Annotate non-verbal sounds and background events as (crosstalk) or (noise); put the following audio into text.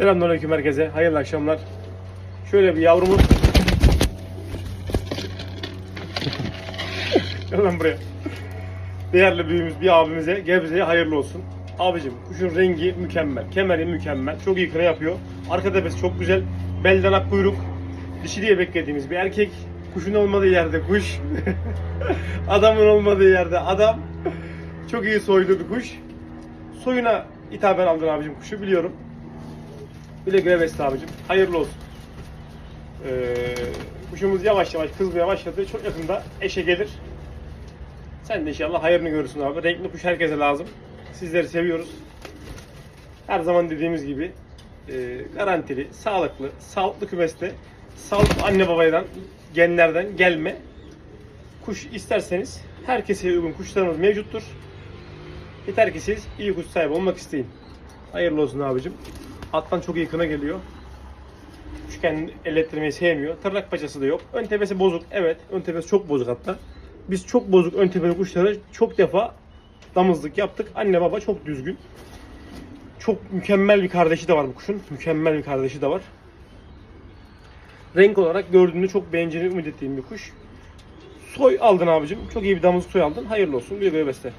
Selamünaleyküm herkese. Hayırlı akşamlar. Şöyle bir yavrumuz. (laughs) Gel lan buraya. Değerli büyüğümüz bir abimize, Gebze'ye hayırlı olsun. Abicim kuşun rengi mükemmel, kemeri mükemmel, çok iyi kına yapıyor. Arka tepesi çok güzel, belden ak kuyruk, dişi diye beklediğimiz bir erkek. Kuşun olmadığı yerde kuş, (laughs) adamın olmadığı yerde adam. Çok iyi soylu bir kuş. Soyuna hitaben aldın abicim kuşu biliyorum. Güle güle besle abicim. Hayırlı olsun. Ee, kuşumuz yavaş yavaş kızmaya başladı. Çok yakında eşe gelir. Sen de inşallah hayırını görürsün abi. Renkli kuş herkese lazım. Sizleri seviyoruz. Her zaman dediğimiz gibi e, garantili, sağlıklı, sağlıklı kümeste, sağlıklı anne babadan, genlerden gelme kuş isterseniz herkese uygun kuşlarımız mevcuttur. Yeter ki siz iyi kuş sahibi olmak isteyin. Hayırlı olsun abicim. Alttan çok iyi kına geliyor. Kuş kendini ellettirmeyi sevmiyor. Tırnak paçası da yok. Ön tepesi bozuk. Evet. Ön tepesi çok bozuk hatta. Biz çok bozuk ön tepeli kuşları çok defa damızlık yaptık. Anne baba çok düzgün. Çok mükemmel bir kardeşi de var bu kuşun. Mükemmel bir kardeşi de var. Renk olarak gördüğünde çok beğeneceğini ümit ettiğim bir kuş. Soy aldın abicim. Çok iyi bir damızlık soy aldın. Hayırlı olsun. Bir göğe besle.